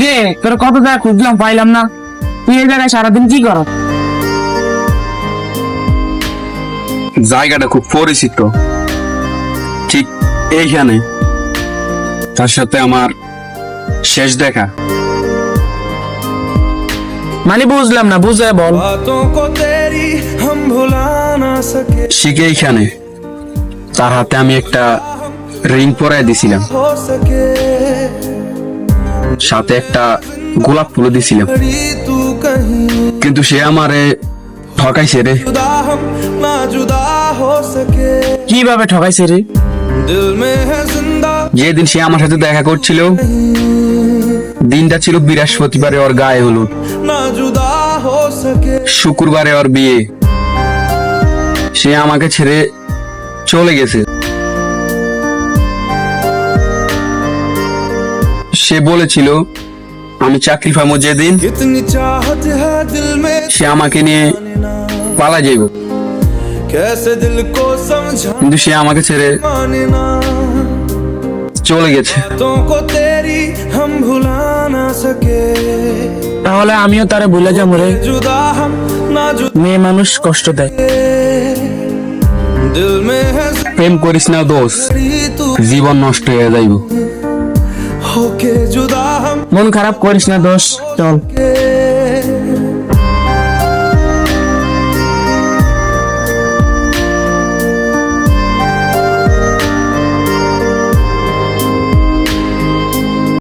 রে তোর কত জায়গা খুঁজলাম পাইলাম না। তুই এই জায়গায় সারাদিন কি কর? জায়গাটা খুব পরিচিত। ঠিক এইখানে। তার সাথে আমার শেষ দেখা। মানে বুঝলাম না বুঝে বল। শিখে এইখানে। তার হাতে আমি একটা রিং পরাই দিছিলাম। সাথে একটা গোলাপ ফুলও দিছিলাম। কিন্তু সে আমারে ঠকাইছে রে। কীভাবে ঠকাইছে রে? যেদিন সে আমার সাথে দেখা করছিল, দিনটা ছিল বৃহস্পতিবারে ওর গায়ে হলো শুক্রবারে ওর বিয়ে। সে আমাকে ছেড়ে চলে গেছে। সে বলেছিল আমি চাকরি পাবো যেদিন সে আমাকে নিয়ে পালা যাইব। কিন্তু সে আমাকে ছেড়ে চলে গেছে। তাহলে আমিও তারে ভুলে যাব রে। মেয়ে মানুষ কষ্ট দেয়। প্রেম করিস না দোষ জীবন নষ্ট হয়ে যাইব। মন খারাপ করিস না দোষ চল।